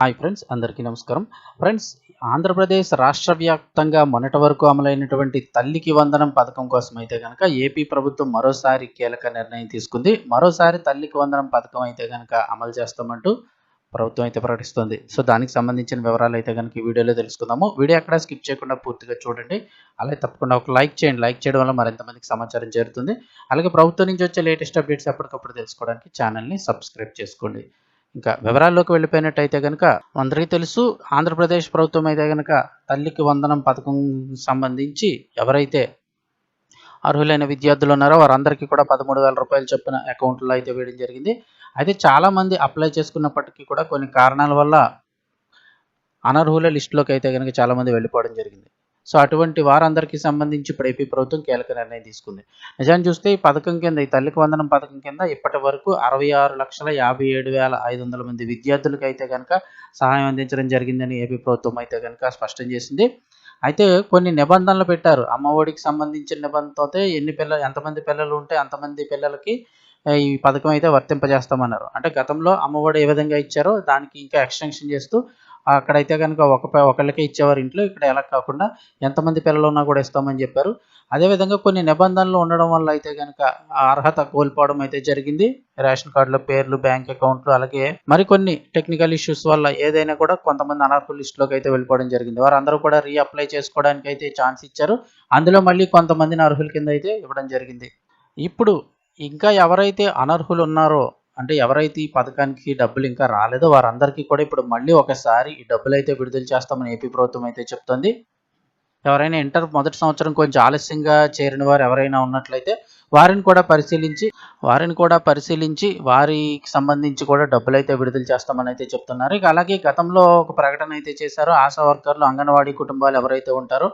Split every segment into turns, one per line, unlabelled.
Hi friends అందరికీ నమస్కారం. Friends Andhra Pradesh రాష్ట్ర వ్యాప్తంగా మొన్నటి వరకు అమలైనటువంటి తల్లికి వందనం పథకం కోసం అయితే కనుక ఏపీ ప్రభుత్వం మరోసారి కీలక నిర్ణయం తీసుకుంది. మరోసారి తల్లికి వందనం పథకం అయితే కనుక అమలు చేస్తామంటూ ప్రభుత్వం అయితే ప్రకటిస్తుంది. సో దానికి సంబంధించిన వివరాలు అయితే కనుక ఈ వీడియోలో తెలుసుకుందాము. వీడియో అక్కడ స్కిప్ చేయకుండా పూర్తిగా చూడండి. అలాగే తప్పకుండా ఒక లైక్ చేయండి. లైక్ చేయడం వల్ల మరింత మందికి సమాచారం చేరుతుంది. అలాగే ప్రభుత్వం నుంచి వచ్చే లేటెస్ట్ అప్డేట్స్ ఎప్పటికప్పుడు తెలుసుకోవడానికి ఛానల్ని సబ్స్క్రైబ్ చేసుకోండి. ఇంకా వివరాల్లోకి వెళ్ళిపోయినట్టయితే కనుక అందరికీ తెలుసు ఆంధ్రప్రదేశ్ ప్రభుత్వం అయితే కనుక తల్లికి వందనం పథకం సంబంధించి ఎవరైతే అర్హులైన విద్యార్థులు ఉన్నారో వారందరికీ కూడా పదమూడు వేల రూపాయలు చొప్పున అకౌంట్లో అయితే వేయడం జరిగింది. అయితే చాలామంది అప్లై చేసుకున్నప్పటికీ కూడా కొన్ని కారణాల వల్ల అనర్హుల లిస్టులోకి అయితే కనుక చాలామంది వెళ్ళిపోవడం జరిగింది. సో అటువంటి వారందరికీ సంబంధించి ఇప్పుడు ఏపీ ప్రభుత్వం కీలక నిర్ణయం తీసుకుంది. నిజాన్ని చూస్తే ఈ పథకం కింద ఈ తల్లికి వందనం పథకం కింద ఇప్పటి వరకు అరవై ఆరు లక్షల యాభై ఏడు వేల ఐదు వందల మంది విద్యార్థులకు అయితే కనుక సహాయం అందించడం జరిగిందని ఏపీ ప్రభుత్వం అయితే కనుక స్పష్టం చేసింది. అయితే కొన్ని నిబంధనలు పెట్టారు. అమ్మఒడికి సంబంధించిన నిబంధనతో ఎన్ని పిల్లలు ఎంతమంది పిల్లలు ఉంటే అంతమంది పిల్లలకి ఈ పథకం అయితే వర్తింపజేస్తామన్నారు. అంటే గతంలో అమ్మఒడి ఏ విధంగా ఇచ్చారో దానికి ఇంకా ఎక్స్టెన్షన్ చేస్తూ అక్కడైతే కనుక ఒక ఒకళ్ళకే ఇచ్చేవారు ఇంట్లో. ఇక్కడ ఎలా కాకుండా ఎంతమంది పిల్లలు ఉన్నా కూడా ఇస్తామని చెప్పారు. అదేవిధంగా కొన్ని నిబంధనలు ఉండడం వల్ల అయితే కనుక అర్హత కోల్పోవడం అయితే జరిగింది. రేషన్ కార్డులో పేర్లు బ్యాంక్ అకౌంట్లు అలాగే మరికొన్ని టెక్నికల్ ఇష్యూస్ వల్ల ఏదైనా కూడా కొంతమంది అనర్హుల లిస్టులోకి అయితే వెళ్ళిపోవడం జరిగింది. వారందరూ కూడా రీఅప్లై చేసుకోవడానికి అయితే ఛాన్స్ ఇచ్చారు. అందులో మళ్ళీ కొంతమందిని అర్హుల కింద అయితే ఇవ్వడం జరిగింది. ఇప్పుడు ఇంకా ఎవరైతే అనర్హులు ఉన్నారో అంటే ఎవరైతే ఈ పథకానికి డబ్బులు ఇంకా రాలేదో వారందరికీ కూడా ఇప్పుడు మళ్ళీ ఒకసారి ఈ డబ్బులు అయితే విడుదల చేస్తామని ఏపీ ప్రభుత్వం అయితే చెప్తుంది. ఎవరైనా ఇంటర్ మొదటి సంవత్సరం కొంచెం ఆలస్యంగా చేరిన వారు ఎవరైనా ఉన్నట్లయితే వారిని కూడా పరిశీలించి వారిని కూడా పరిశీలించి వారికి సంబంధించి కూడా డబ్బులు అయితే విడుదల చేస్తామని అయితే చెప్తున్నారు. ఇక అలాగే గతంలో ఒక ప్రకటన అయితే చేశారు. ఆశా వర్కర్లు అంగన్వాడీ కుటుంబాలు ఎవరైతే ఉంటారో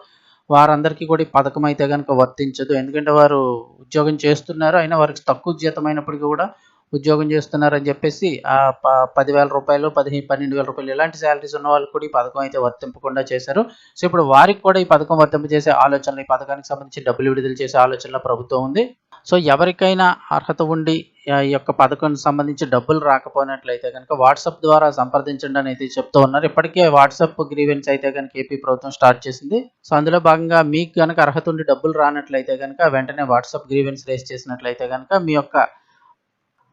వారందరికీ కూడా ఈ పథకం అయితే కనుక వర్తించదు. ఎందుకంటే వారు ఉద్యోగం చేస్తున్నారు. అయినా వారికి తక్కువ జీతమైనప్పటికీ కూడా ఉద్యోగం చేస్తున్నారని చెప్పేసి ఆ ప పదివేల రూపాయలు పదిహేను పన్నెండు వేల రూపాయలు ఇలాంటి శాలరీస్ ఉన్న వాళ్ళు కూడా ఈ పథకం అయితే వర్తింపకుండా చేశారు. సో ఇప్పుడు వారికి కూడా ఈ పథకం వర్తింప చేసే ఆలోచనలు ఈ పథకానికి సంబంధించి డబ్బులు విడుదల చేసే ఆలోచనలో ప్రభుత్వం ఉంది. సో ఎవరికైనా అర్హత ఉండి ఈ యొక్క పథకం సంబంధించి డబ్బులు రాకపోయినట్లయితే కనుక వాట్సాప్ ద్వారా సంప్రదించండి అని అయితే చెప్తూ ఉన్నారు. ఇప్పటికే వాట్సాప్ గ్రీవెన్స్ అయితే కనుక ఏపీ ప్రభుత్వం స్టార్ట్ చేసింది. సో అందులో భాగంగా మీకు కనుక అర్హత ఉండి డబ్బులు రానట్లయితే కనుక వెంటనే వాట్సాప్ గ్రీవెన్స్ రేస్ చేసినట్లయితే కనుక మీ యొక్క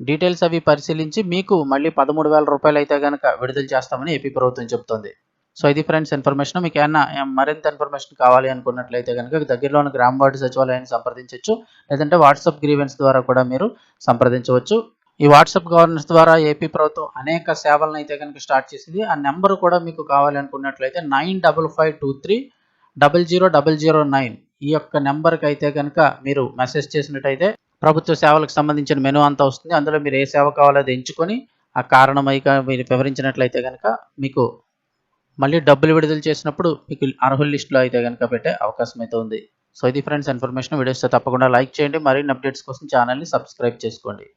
డీటెయిల్స్ అవి పరిశీలించి మీకు మళ్ళీ పదమూడు వేల రూపాయలు అయితే కనుక విడుదల చేస్తామని ఏపీ ప్రభుత్వం చెబుతుంది. సో ఇది ఫ్రెండ్స్ ఇన్ఫర్మేషన్. మీకు ఏమన్నా మరింత ఇన్ఫర్మేషన్ కావాలి అనుకున్నట్లయితే కనుక దగ్గరలోని గ్రామ వార్డు సచివాలయాన్ని సంప్రదించవచ్చు లేదంటే వాట్సాప్ గ్రీవెన్స్ ద్వారా కూడా మీరు సంప్రదించవచ్చు. ఈ వాట్సాప్ గవర్నెన్స్ ద్వారా ఏపీ ప్రభుత్వం అనేక సేవలను అయితే కనుక స్టార్ట్ చేసింది. ఆ నెంబర్ కూడా మీకు కావాలి అనుకున్నట్లయితే nine double five two three double zero double zero nine ఈ యొక్క నెంబర్కి అయితే కనుక మీరు మెసేజ్ చేసినట్టయితే ప్రభుత్వ సేవలకు సంబంధించిన మెను అంతా వస్తుంది. అందులో మీరు ఏ సేవ కావాలో అది ఎంచుకొని ఆ కారణమై మీరు వివరించినట్లయితే కనుక మీకు మళ్ళీ డబ్బులు విడుదల చేసినప్పుడు మీకు అర్హుల లిస్టులో అయితే కనుక పెట్టే అవకాశం అయితే ఉంది. సో ఇది ఫ్రెండ్స్ ఇన్ఫర్మేషన్. వీడియోస్ తప్పకుండా లైక్ చేయండి. మరిన్ని అప్డేట్స్ కోసం ఛానల్ని సబ్స్క్రైబ్ చేసుకోండి.